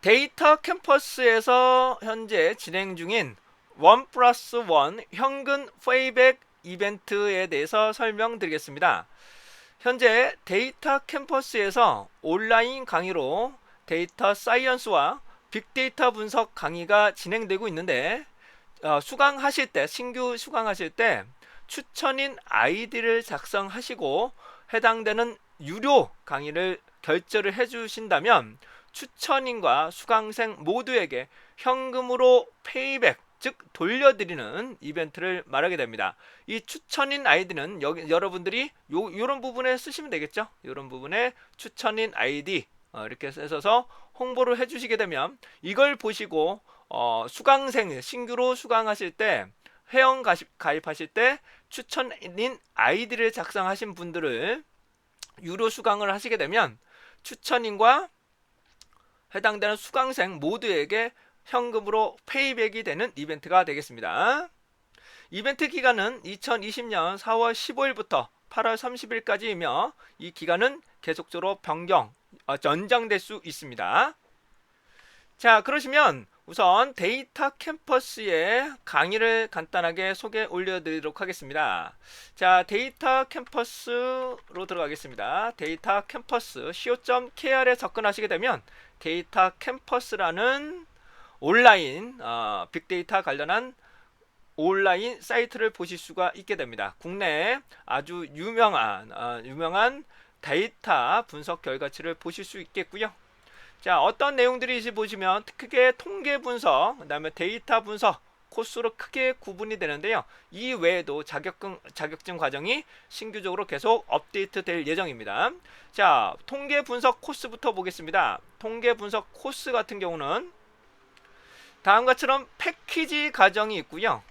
데이터 캠퍼스에서 현재 진행 중인 원 플러스 원 현금 페이백 이벤트에 대해서 설명드리겠습니다. 현재 데이터 캠퍼스에서 온라인 강의로 데이터 사이언스와 빅데이터 분석 강의가 진행되고 있는데 어, 수강하실 때 신규 수강하실 때 추천인 아이디를 작성하시고 해당되는 유료 강의를 결제를 해주신다면 추천인과 수강생 모두에게 현금으로 페이백 즉 돌려드리는 이벤트를 말하게 됩니다. 이 추천인 아이디는 여기 여러분들이 요 요런 부분에 쓰시면 되겠죠. 요런 부분에 추천인 아이디 어, 이렇게 써서 홍보를 해주시게 되면 이걸 보시고 어, 수강생 신규로 수강하실 때 회원 가입, 가입하실 때 추천인 아이디를 작성하신 분들을 유료 수강을 하시게 되면 추천인과 해당되는 수강생 모두에게 현금으로 페이백이 되는 이벤트가 되겠습니다. 이벤트 기간은 2020년 4월 15일부터 8월 30일까지이며 이 기간은 계속적으로 변경, 어, 연장될 수 있습니다. 자, 그러시면 우선 데이터 캠퍼스의 강의를 간단하게 소개 올려드리도록 하겠습니다. 자, 데이터 캠퍼스로 들어가겠습니다. 데이터 캠퍼스 co.kr에 접근하시게 되면 데이터 캠퍼스라는 온라인 어, 빅데이터 관련한 온라인 사이트를 보실 수가 있게 됩니다. 국내 아주 유명한 어, 유명한 데이터 분석 결과치를 보실 수 있겠고요. 자, 어떤 내용들이 보시면 크게 통계 분석, 그다음에 데이터 분석 코스로 크게 구분이 되는데요. 이 외에도 자격증 자격증 과정이 신규적으로 계속 업데이트 될 예정입니다. 자, 통계 분석 코스부터 보겠습니다. 통계 분석 코스 같은 경우는 다음과 처럼 패키지 과정이 있고요.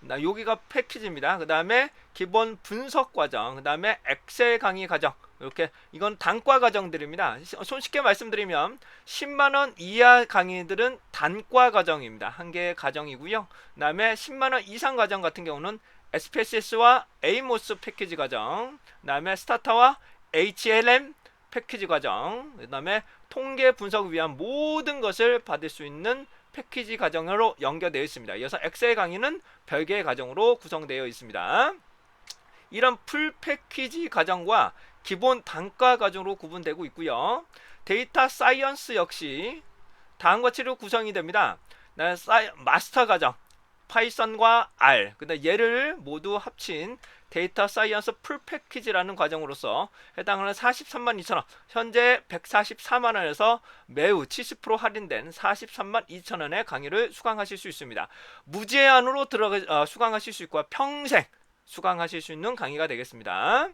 나 여기가 패키지입니다. 그 다음에 기본 분석 과정, 그 다음에 엑셀 강의 과정 이렇게 이건 단과 과정들입니다. 손쉽게 말씀드리면 10만 원 이하 강의들은 단과 과정입니다. 한 개의 과정이고요. 그 다음에 10만 원 이상 과정 같은 경우는 SPSS와 에이모스 패키지 과정, 그 다음에 스타타와 HLM 패키지 과정, 그 다음에 통계 분석 위한 모든 것을 받을 수 있는 패키지 과정으로 연결되어 있습니다. 이어서 엑셀 강의는 별개의 과정으로 구성되어 있습니다. 이런 풀 패키지 과정과 기본 단과 과정으로 구분되고 있고요. 데이터 사이언스 역시 다음과 같이로 구성이 됩니다. 마스터 과정, 파이썬과 R, 그다음 얘를 모두 합친 데이터 사이언스 풀 패키지라는 과정으로서 해당하는 43만 2천원 현재 144만 원에서 매우 70% 할인된 43만 2천 원의 강의를 수강하실 수 있습니다. 무제한으로 들어가 어, 수강하실 수 있고 평생 수강하실 수 있는 강의가 되겠습니다.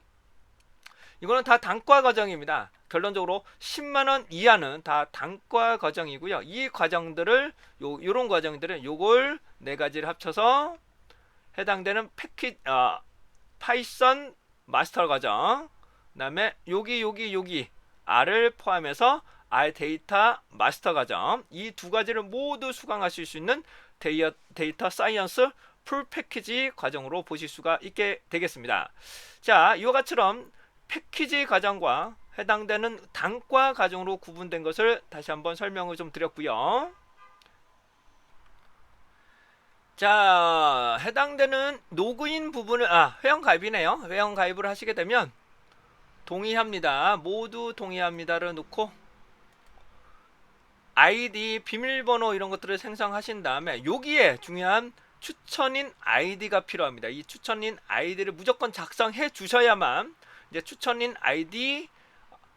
이거는 다 단과 과정입니다. 결론적으로 10만 원 이하는 다 단과 과정이고요. 이 과정들을 요 요런 과정들은 요걸 네 가지를 합쳐서 해당되는 패키 어, 파이썬 마스터 과정 그다음에 여기 여기 여기 R을 포함해서 R 데이터 마스터 과정 이 두 가지를 모두 수강하실 수 있는 데이어, 데이터 사이언스 풀 패키지 과정으로 보실 수가 있게 되겠습니다. 자, 이와 같처럼 패키지 과정과 해당되는 단과 과정으로 구분된 것을 다시 한번 설명을 좀 드렸고요. 자, 해당되는 로그인 부분을 아, 회원 가입이네요. 회원 가입을 하시게 되면 동의합니다. 모두 동의합니다를 놓고 아이디, 비밀번호 이런 것들을 생성하신 다음에 여기에 중요한 추천인 아이디가 필요합니다. 이 추천인 아이디를 무조건 작성해 주셔야만 이제 추천인 아이디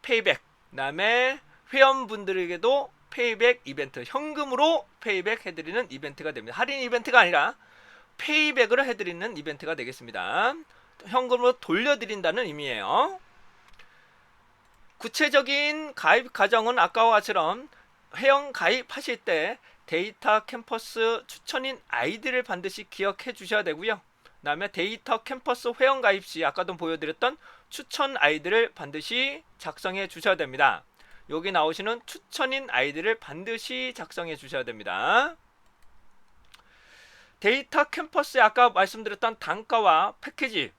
페이백 그다음에 회원분들에게도 페이백 이벤트 현금으로 페이백 해드리는 이벤트가 됩니다. 할인 이벤트가 아니라 페이백을 해드리는 이벤트가 되겠습니다. 현금으로 돌려드린다는 의미예요. 구체적인 가입 과정은 아까와 같처럼 회원 가입하실 때 데이터 캠퍼스 추천인 아이디를 반드시 기억해 주셔야 되고요. 다음에 데이터 캠퍼스 회원 가입 시 아까도 보여드렸던 추천 아이디를 반드시 작성해 주셔야 됩니다. 여기 나오시는 추천인 아이디를 반드시 작성해 주셔야 됩니다. 데이터 캠퍼스에 아까 말씀드렸던 단가와 패키지,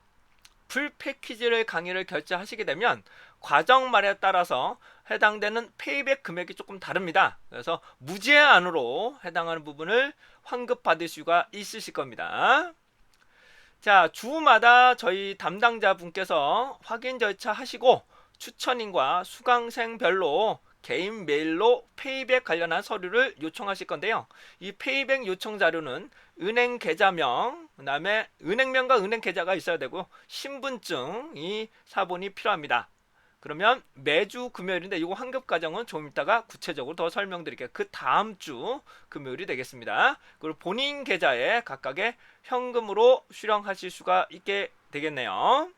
풀 패키지를 강의를 결제하시게 되면 과정말에 따라서 해당되는 페이백 금액이 조금 다릅니다. 그래서 무제한으로 해당하는 부분을 환급받을 수가 있으실 겁니다. 자, 주마다 저희 담당자 분께서 확인 절차 하시고 추천인과 수강생별로 개인 메일로 페이백 관련한 서류를 요청하실 건데요. 이 페이백 요청 자료는 은행 계좌명, 그다음에 은행명과 은행 계좌가 있어야 되고 신분증 이 사본이 필요합니다. 그러면 매주 금요일인데 이거 환급 과정은 좀 이따가 구체적으로 더 설명드릴게요. 그 다음 주 금요일이 되겠습니다. 그리고 본인 계좌에 각각의 현금으로 수령하실 수가 있게 되겠네요.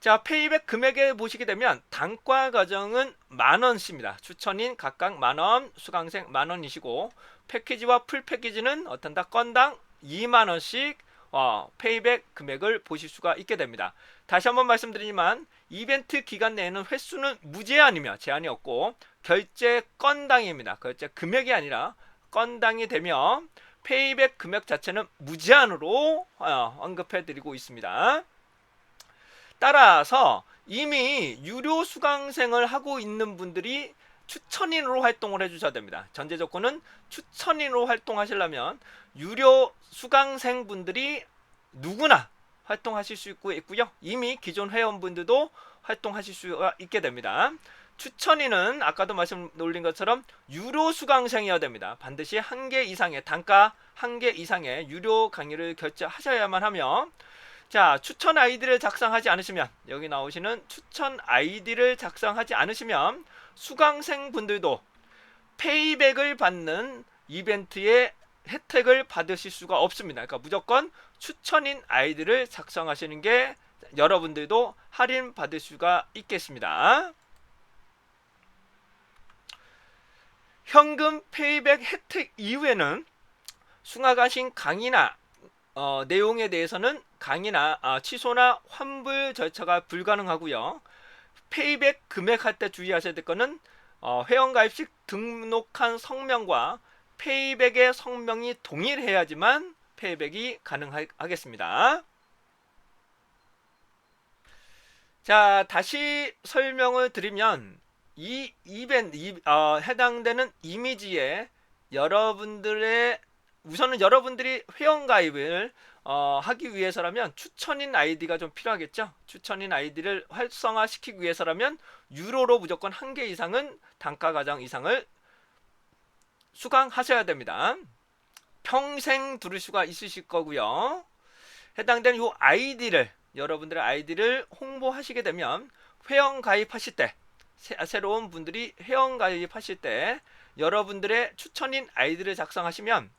자, 페이백 금액에 보시게 되면 단과 과정은 만 원씩입니다. 추천인 각각 만 원, 수강생 만 원이시고 패키지와 풀 패키지는 어떤 다 건당 2만 원씩 어, 페이백 금액을 보실 수가 있게 됩니다. 다시 한번 말씀드리지만 이벤트 기간 내에는 횟수는 무제한이며 제한이 없고 결제 건당입니다. 결제 금액이 아니라 건당이 되면 페이백 금액 자체는 무제한으로 어, 언급해 드리고 있습니다. 따라서 이미 유료 수강생을 하고 있는 분들이 추천인으로 활동을 해주셔야 됩니다. 전제 조건은 추천인으로 활동하시려면 유료 수강생 분들이 누구나 활동하실 수 있고 있고요. 이미 기존 회원분들도 활동하실 수가 있게 됩니다. 추천인은 아까도 말씀 올린 것처럼 유료 수강생이어야 됩니다. 반드시 한 개 이상의 단가 한 개 이상의 유료 강의를 결제하셔야만 하며 자 추천 아이디를 작성하지 않으시면 여기 나오시는 추천 아이디를 작성하지 않으시면 수강생 분들도 페이백을 받는 이벤트의 혜택을 받으실 수가 없습니다. 그러니까 무조건 추천인 아이디를 작성하시는 게 여러분들도 할인 받을 수가 있겠습니다. 현금 페이백 혜택 이후에는 수강하신 강의나 어, 내용에 대해서는 강의나 아, 취소나 환불 절차가 불가능하고요. 페이백 금액할 때 주의하셔야 될 거는 어, 회원가입 시 등록한 성명과 페이백의 성명이 동일해야지만 페이백이 가능하겠습니다. 자, 다시 설명을 드리면 이 이벤트 이, 어, 해당되는 이미지에 여러분들의 우선은 여러분들이 회원 가입을 어, 하기 위해서라면 추천인 아이디가 좀 필요하겠죠. 추천인 아이디를 활성화시키기 위해서라면 유로로 무조건 한 개 이상은 단가 가장 이상을 수강하셔야 됩니다. 평생 들을 수가 있으실 거고요. 해당되는 이 아이디를 여러분들의 아이디를 홍보하시게 되면 회원 가입하실 때 새, 로운 분들이 회원 가입하실 때 여러분들의 추천인 아이디를 작성하시면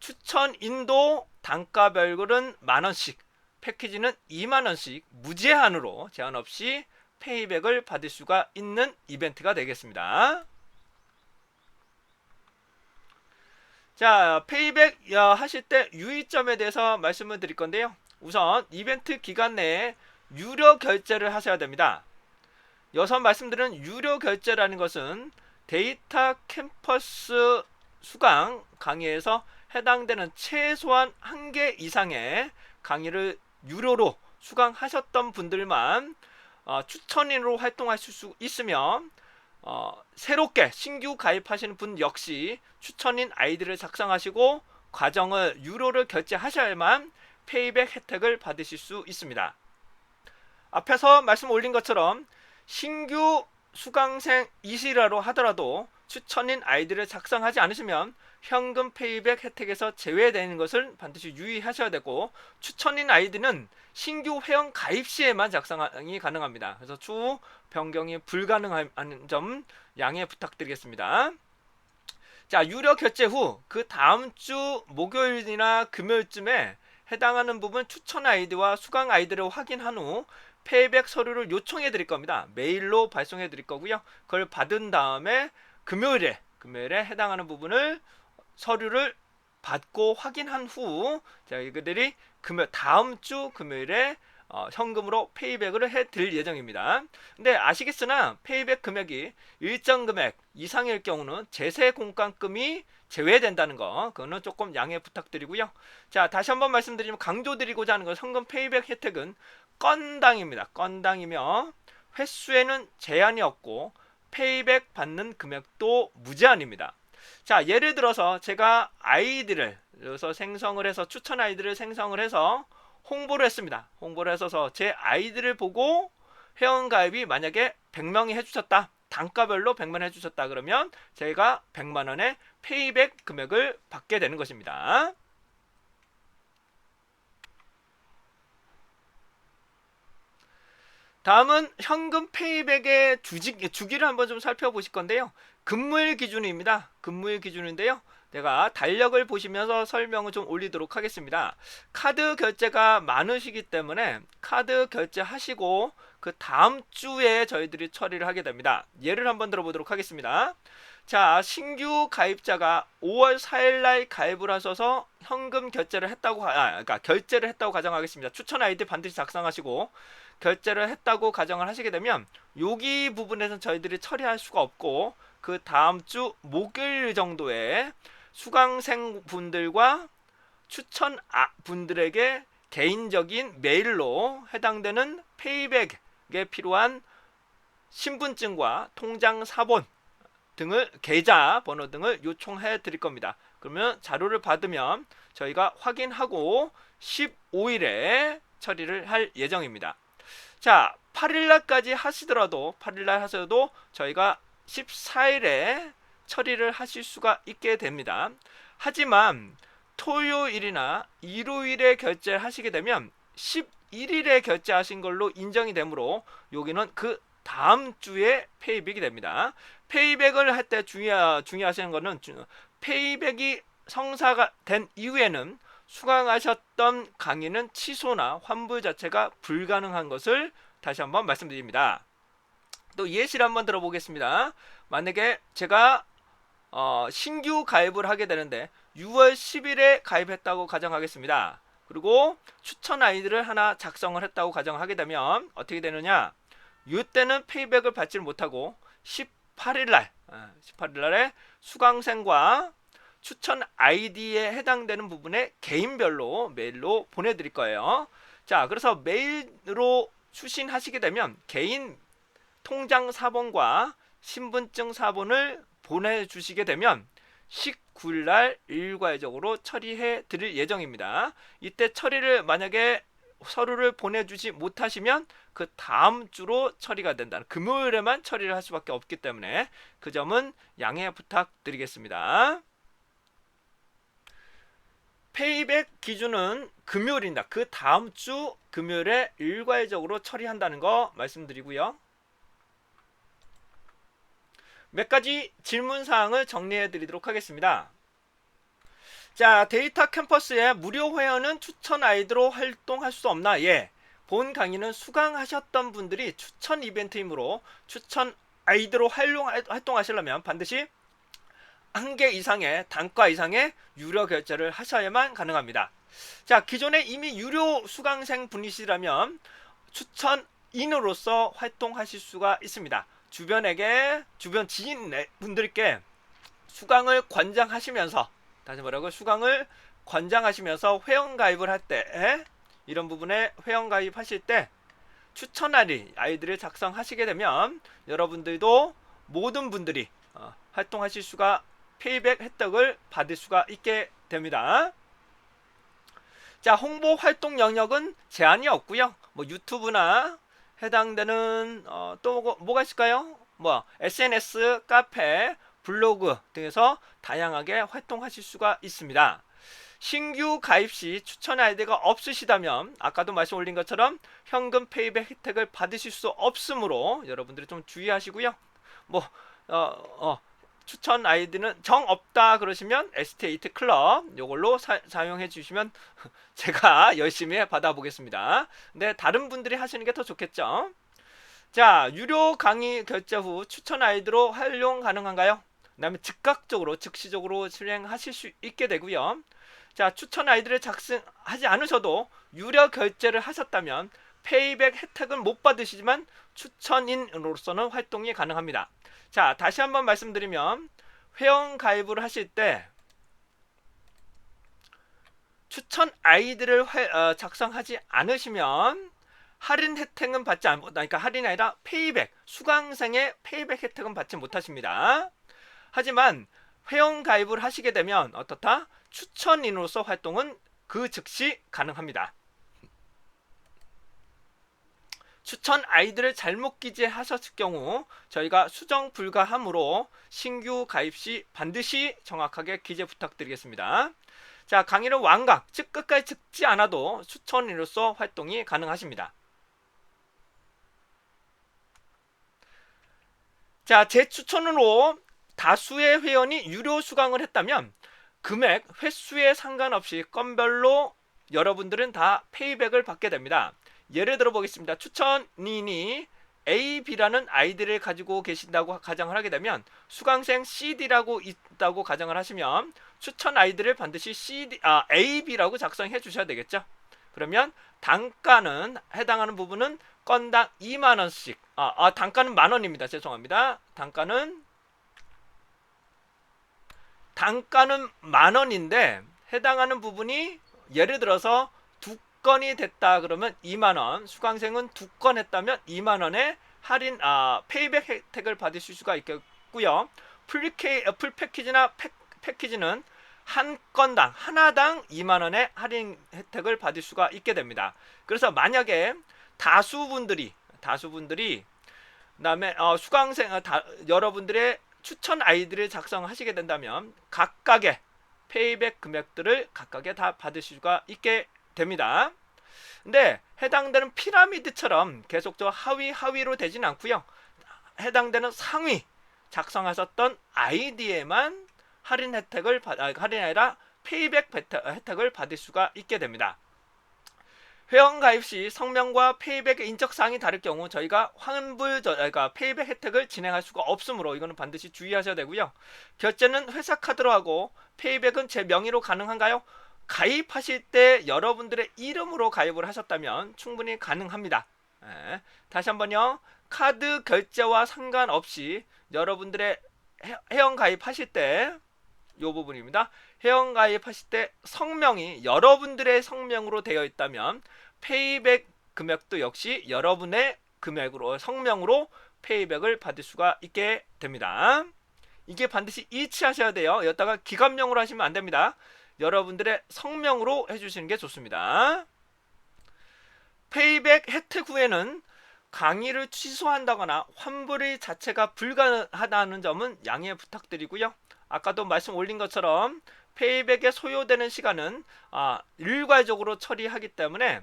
추천인도 단가별로는 만원씩 패키지는 2만 원씩 무제한으로 제한 없이 페이백을 받을 수가 있는 이벤트가 되겠습니다. 자, 페이백 하실 때 유의점에 대해서 말씀을 드릴 건데요. 우선 이벤트 기간 내에 유료 결제를 하셔야 됩니다. 여기서 말씀드린 유료 결제라는 것은 데이터 캠퍼스 수강 강의에서 해당되는 최소한 한 개 이상의 강의를 유료로 수강하셨던 분들만 어, 추천인으로 활동하실 수 있으면 어, 새롭게 신규 가입하시는 분 역시 추천인 아이디를 작성하시고 과정을 유료를 결제하셔야만 페이백 혜택을 받으실 수 있습니다. 앞에서 말씀 올린 것처럼 신규 수강생 이시라로 하더라도 추천인 아이디를 작성하지 않으시면 현금 페이백 혜택에서 제외되는 것을 반드시 유의하셔야 되고 추천인 아이디는 신규 회원 가입 시에만 작성이 가능합니다. 그래서 추후 변경이 불가능한 점 양해 부탁드리겠습니다. 자, 유료 결제 후 그 다음 주 목요일이나 금요일쯤에 해당하는 부분 추천 아이디와 수강 아이디를 확인한 후 페이백 서류를 요청해 드릴 겁니다. 메일로 발송해 드릴 거고요. 그걸 받은 다음에 금요일에 금요일에 해당하는 부분을 서류를 받고 확인한 후 저희들이 금요 다음 주 금요일에 어, 현금으로 페이백을 해 드릴 예정입니다. 근데 아시겠으나 페이백 금액이 일정 금액 이상일 경우는 제세 공과금이 제외된다는 거 그거는 조금 양해 부탁드리고요. 자 다시 한번 말씀드리면 강조드리고자 하는 건 현금 페이백 혜택은 건당입니다. 건당이며 횟수에는 제한이 없고 페이백 받는 금액도 무제한입니다. 자, 예를 들어서 제가 아이디를 여기서 생성을 해서 추천 아이디를 생성을 해서 홍보를 했습니다. 홍보를 해서 제 아이디를 보고 회원 가입이 만약에 100명이 해주셨다. 단가별로 100만 해주셨다 그러면 제가 100만 원의 페이백 금액을 받게 되는 것입니다. 다음은 현금 페이백의 주지, 주기를 한번 좀 살펴보실 건데요. 근무일 기준입니다. 근무일 기준인데요. 내가 달력을 보시면서 설명을 좀 올리도록 하겠습니다. 카드 결제가 많으시기 때문에 카드 결제하시고 그 다음 주에 저희들이 처리를 하게 됩니다. 예를 한번 들어보도록 하겠습니다. 자, 신규 가입자가 5월 4일 날 가입을 하셔서 현금 결제를 했다고 아, 그러니까 결제를 했다고 가정하겠습니다. 추천 아이디 반드시 작성하시고 결제를 했다고 가정을 하시게 되면 여기 부분에서 저희들이 처리할 수가 없고 그 다음 주 목요일 정도에 수강생 분들과 추천 아, 분들에게 개인적인 메일로 해당되는 페이백에 필요한 신분증과 통장 사본 등을 계좌 번호 등을 요청해 드릴 겁니다. 그러면 자료를 받으면 저희가 확인하고 15일에 처리를 할 예정입니다. 자, 8일날까지 하시더라도 8일날 하셔도 저희가 14일에 처리를 하실 수가 있게 됩니다. 하지만 토요일이나 일요일에 결제하시게 되면 11일에 결제하신 걸로 인정이 되므로 여기는 그 다음 주에 페이백이 됩니다. 페이백을 할 때 중요하, 중요하시는 거는 페이백이 성사가 된 이후에는 수강하셨던 강의는 취소나 환불 자체가 불가능한 것을 다시 한번 말씀드립니다. 또 예시를 한번 들어보겠습니다. 만약에 제가 어, 신규 가입을 하게 되는데 6월 10일에 가입했다고 가정하겠습니다. 그리고 추천 아이디를 하나 작성을 했다고 가정하게 되면 어떻게 되느냐? 이때는 페이백을 받지 못하고 18일 날, 18일 어, 날에 수강생과 추천 아이디에 해당되는 부분에 개인별로 메일로 보내드릴 거예요. 자, 그래서 메일로 수신하시게 되면 개인 통장 사본과 신분증 사본을 보내주시게 되면 19일 날 일괄적으로 처리해 드릴 예정입니다. 이때 처리를 만약에 서류를 보내주지 못하시면 그 다음 주로 처리가 된다는 금요일에만 처리를 할 수밖에 없기 때문에 그 점은 양해 부탁드리겠습니다. 페이백 기준은 금요일입니다. 그 다음 주 금요일에 일괄적으로 처리한다는 거 말씀드리고요. 몇 가지 질문 사항을 정리해 드리도록 하겠습니다. 자, 데이터 캠퍼스의 무료 회원은 추천 아이디로 활동할 수 없나? 예. 본 강의는 수강하셨던 분들이 추천 이벤트이므로 추천 아이디로 활동하시려면 반드시 한 개 이상의 단가 이상의 유료 결제를 하셔야만 가능합니다. 자, 기존에 이미 유료 수강생 분이시라면 추천인으로서 활동하실 수가 있습니다. 주변에게 주변 지인 분들께 수강을 권장하시면서 다시 말하고 수강을 권장하시면서 회원 가입을 할 때 이런 부분에 회원 가입하실 때 추천하리 아이들을 작성하시게 되면 여러분들도 모든 분들이 어, 활동하실 수가 페이백 혜택을 받을 수가 있게 됩니다. 자 홍보 활동 영역은 제한이 없고요. 뭐 유튜브나 해당되는 어, 또 뭐, 뭐가 있을까요? 뭐 SNS, 카페, 블로그 등에서 다양하게 활동하실 수가 있습니다. 신규 가입 시 추천 아이디가 없으시다면 아까도 말씀 올린 것처럼 현금 페이백 혜택을 받으실 수 없으므로 여러분들이 좀 주의하시고요. 뭐 어, 어, 추천 아이디는 정 없다 그러시면 에스테이트 클럽 요걸로 사, 용해 주시면 제가 열심히 받아보겠습니다. 근데 다른 분들이 하시는 게 더 좋겠죠. 자, 유료 강의 결제 후 추천 아이디로 활용 가능한가요? 그다음에 즉각적으로 즉시적으로 실행하실 수 있게 되고요. 자, 추천 아이디를 작성하지 않으셔도 유료 결제를 하셨다면 페이백 혜택은 못 받으시지만 추천인으로서는 활동이 가능합니다. 자, 다시 한번 말씀드리면 회원 가입을 하실 때 추천 아이디를 어, 작성하지 않으시면 할인 혜택은 받지 않, 그러니까 할인이 아니라 페이백, 수강생의 페이백 혜택은 받지 못하십니다. 하지만 회원 가입을 하시게 되면 어떻다? 추천인으로서 활동은 그 즉시 가능합니다. 추천 아이들을 잘못 기재하셨을 경우 저희가 수정 불가하므로 신규 가입 시 반드시 정확하게 기재 부탁드리겠습니다. 자, 강의를 완강, 즉 끝까지 듣지 않아도 추천인으로서 활동이 가능하십니다. 자, 제 추천으로 다수의 회원이 유료 수강을 했다면 금액, 횟수에 상관없이 건별로 여러분들은 다 페이백을 받게 됩니다. 예를 들어 보겠습니다. 추천인이 A, B라는 아이디를 가지고 계신다고 가정을 하게 되면 수강생 CD라고 있다고 가정을 하시면 추천 아이디를 반드시 CD, 아, A, B라고 작성해 주셔야 되겠죠. 그러면 단가는 해당하는 부분은 건당 2만 원씩. 아, 아 단가는 만 원입니다. 죄송합니다. 단가는 단가는 만 원인데 해당하는 부분이 예를 들어서 두 건이 됐다 그러면 2만 원, 수강생은 두 건 했다면 2만 원의 할인 아 페이백 혜택을 받으실 수가 있겠고요. 풀케 풀 패키지나 팩, 패키지는 한 건당 하나당 2만 원의 할인 혜택을 받을 수가 있게 됩니다. 그래서 만약에 다수분들이 다수분들이 그다음에 어, 수강생 어, 다, 여러분들의 추천 아이디를 작성하시게 된다면 각각의 페이백 금액들을 각각에 다 받으실 수가 있게 됩니다. 근데 해당되는 피라미드처럼 계속적으로 하위 하위로 되진 않고요. 해당되는 상위 작성하셨던 아이디에만 할인 혜택을 받, 아, 할인 아니라 페이백 혜택을 받을 수가 있게 됩니다. 회원 가입 시 성명과 페이백의 인적 사항이 다를 경우 저희가 환불 그러니까 페이백 혜택을 진행할 수가 없으므로 이거는 반드시 주의하셔야 되고요. 결제는 회사 카드로 하고 페이백은 제 명의로 가능한가요? 가입하실 때 여러분들의 이름으로 가입을 하셨다면 충분히 가능합니다. 예, 다시 한번요. 카드 결제와 상관없이 여러분들의 회원 가입하실 때이 부분입니다. 회원 가입하실 때 성명이 여러분들의 성명으로 되어 있다면 페이백 금액도 역시 여러분의 금액으로 성명으로 페이백을 받을 수가 있게 됩니다. 이게 반드시 일치하셔야 돼요. 여기다가 기관명으로 하시면 안 됩니다. 여러분들의 성명으로 해주시는 게 좋습니다. 페이백 혜택 후에는 강의를 취소한다거나 환불이 자체가 불가능하다는 점은 양해 부탁드리고요. 아까도 말씀 올린 것처럼 페이백에 소요되는 시간은 아, 일괄적으로 처리하기 때문에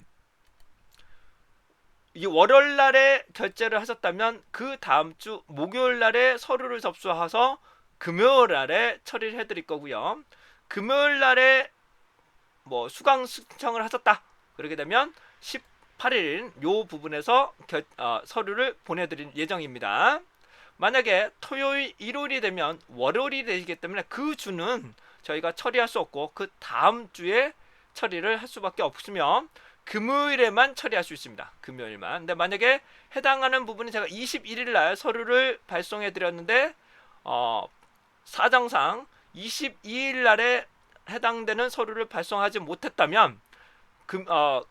이 월요일 날에 결제를 하셨다면 그 다음 주 목요일 날에 서류를 접수해서 금요일 날에 처리를 해드릴 거고요. 금요일 날에 뭐 수강 신청을 하셨다. 그렇게 되면 18일 요 부분에서 결, 어, 서류를 보내드릴 예정입니다. 만약에 토요일, 일요일이 되면 월요일이 되기 때문에 그 주는 저희가 처리할 수 없고 그 다음 주에 처리를 할 수밖에 없으며 금요일에만 처리할 수 있습니다. 금요일만. 근데 만약에 해당하는 부분이 제가 21일 날 서류를 발송해 드렸는데 어, 사정상 22일 날에 해당되는 서류를 발송하지 못했다면 금, 어,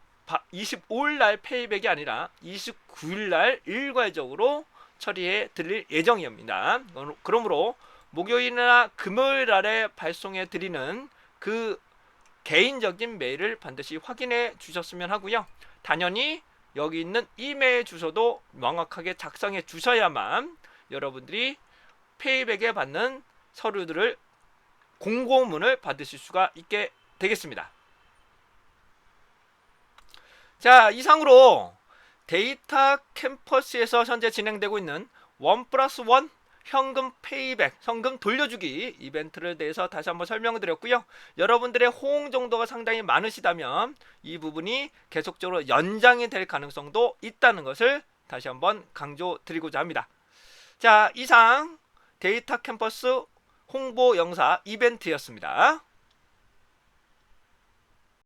25일 날 페이백이 아니라 29일 날 일괄적으로 처리해 드릴 예정입니다. 그러므로 목요일이나 금요일 날에 발송해 드리는 그 개인적인 메일을 반드시 확인해 주셨으면 하고요. 당연히 여기 있는 이메일 주소도 명확하게 작성해 주셔야만 여러분들이 페이백에 받는 서류들을 공고문을 받으실 수가 있게 되겠습니다. 자, 이상으로 데이터 캠퍼스에서 현재 진행되고 있는 원 플러스 원 현금 페이백, 현금 돌려주기 이벤트를 대해서 다시 한번 설명을 드렸고요. 여러분들의 호응 정도가 상당히 많으시다면 이 부분이 계속적으로 연장이 될 가능성도 있다는 것을 다시 한번 강조 드리고자 합니다. 자, 이상 데이터 캠퍼스 홍보 영사 이벤트였습니다.